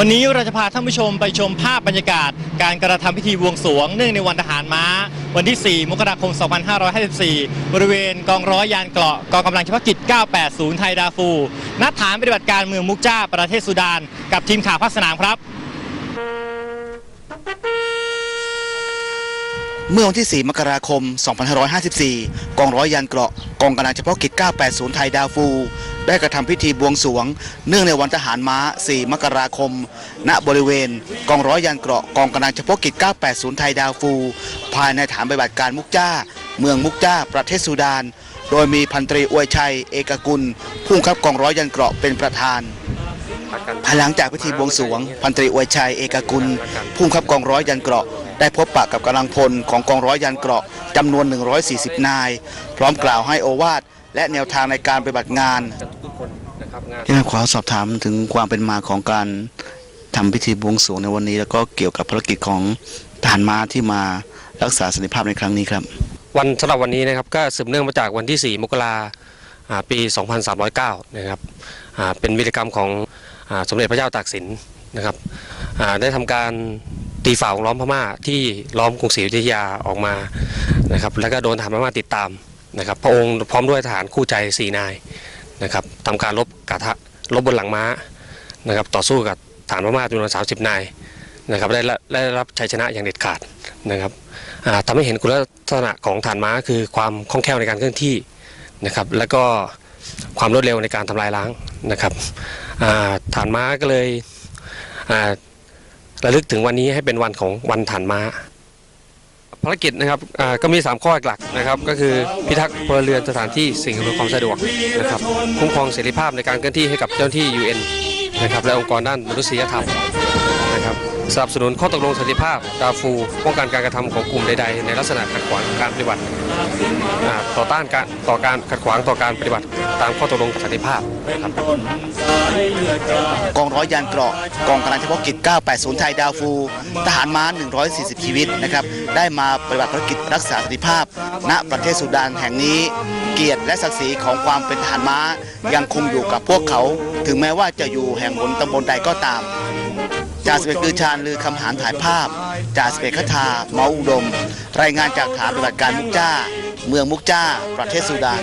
วันนี้เราจะพาท่านผู้ชมไปชมภาพบรรยากาศ การกระทำพิธีบวงสรวงเนื่องในวันทหารม้า วันที่ 4 มกราคม 2554 บริเวณกองร้อยยานเกราะกองกำลังเฉพาะกิจ 980 ไทยดาฟูณฐานปฏิบัติการเมืองมุกจ้า ประเทศสุดาน กับทีมข่าวภาคสนามครับ เมื่อวันที่ 4 มกราคม 2554 กองร้อยยานเกราะกองกำลังเฉพาะกิจ 980 ไทยดาฟู ได้กระทำพิธีบวงสรวง เนื่องในวันทหารม้า 4 มกราคม ณบริเวณ กองร้อยยานเกราะกองกำลังเฉพาะกิจ 980 ไทยดาวฟู ภายในฐานปฏิบัติการมุกจ้า เมืองมุกจ้า ประเทศสุดาน โดยมีพันตรีอวยชัย เอกกุลผู้บังคับกองร้อยยานเกราะเป็นประธานภายหลังจากพิธีบวงสรวง พันตรีอวยชัยเอกกุลผู้บังคับกองร้อยยันเกราะได้พบปะกับกำลังพลของกองร้อยยันเกราะจำนวน 140 นาย พร้อมกล่าวให้โอวาทและแนวทางในการปฏิบัติงาน ทุกคนนะครับงานที่ขอสอบถามถึงความเป็นมาของการทำพิธีบวงสรวงในวันนี้ แล้วก็เกี่ยวกับภารกิจของทหารม้าที่มารักษาสันติภาพในครั้งนี้ครับ วันสำหรับวันนี้นะครับก็สืบเนื่องมาจากวันที่ 4 มกราอ่าปี 2309 นะครับอ่าเป็นวิรกรรมของอ่าสมเด็จพระเจ้าตากสินนะครับอ่าได้ทำการตีฝ่าของล้อมพม่าที่ล้อมกรุงศรีอยุธยาออกมานะครับแล้วก็โดนทหารพม่าติดตามนะครับพระองค์พร้อมด้วยทหารคู่ใจสี่นาย นะครับทำการรบกะทะรบบนหลังม้านะครับต่อสู้กับทหารพม่าจำนวน 30 นายนะครับได้ได้รับชัยชนะอย่างเด็ดขาดนะครับอ่าทำให้เห็นคุณลักษณะของฐานม้าคือความคล่องแคล่วในการเคลื่อนที่นะครับแล้วก็ความรวดเร็วในการทำลายล้างนะครับฐานม้าก็เลยระลึกถึงวันนี้ให้เป็นวันของวันฐานม้า ภารกิจนะครับก็มี 3 ข้อหลักนะครับ ก็คือพิทักษ์พลเรือนสถานที่สิ่งอำนวยความสะดวกนะครับคุ้มครองเสรีภาพในการเคลื่อนที่ให้กับเจ้าหน้าที่ UN นะครับและองค์กรด้านมนุษยธรรม นะครับสนับสนุนข้อตกลงสันติภาพดาฟู ป้องกันการกระทำของกลุ่มใดๆ ในลักษณะขัดขวางการปฏิบัติต่อต้านการต่อการขัดขวางต่อการปฏิบัติ ตามข้อตกลงสันติภาพครับกองร้อยยานเกราะกองกำลังเฉพาะกิจ 980 ไทยดาวฟู ทหารม้า 140 ชีวิตนะครับได้มาปฏิบัติภารกิจรักษาสันติภาพ ณประเทศสุดานแห่งนี้เกียรติและศักดิ์ศรีของความเป็นทหารม้ายังคงอยู่กับพวกเขา ถึงแม้ว่าจะอยู่แห่งหนตำบลใดก็ตาม จ่าสิบเอกคือชาญลือคำหานถ่ายภาพจ่าสิบเอกคทาเมาอุดม รายงานจากฐานปฏิบัติการมุกจ้า เมืองมุกจ้า ประเทศสุดาน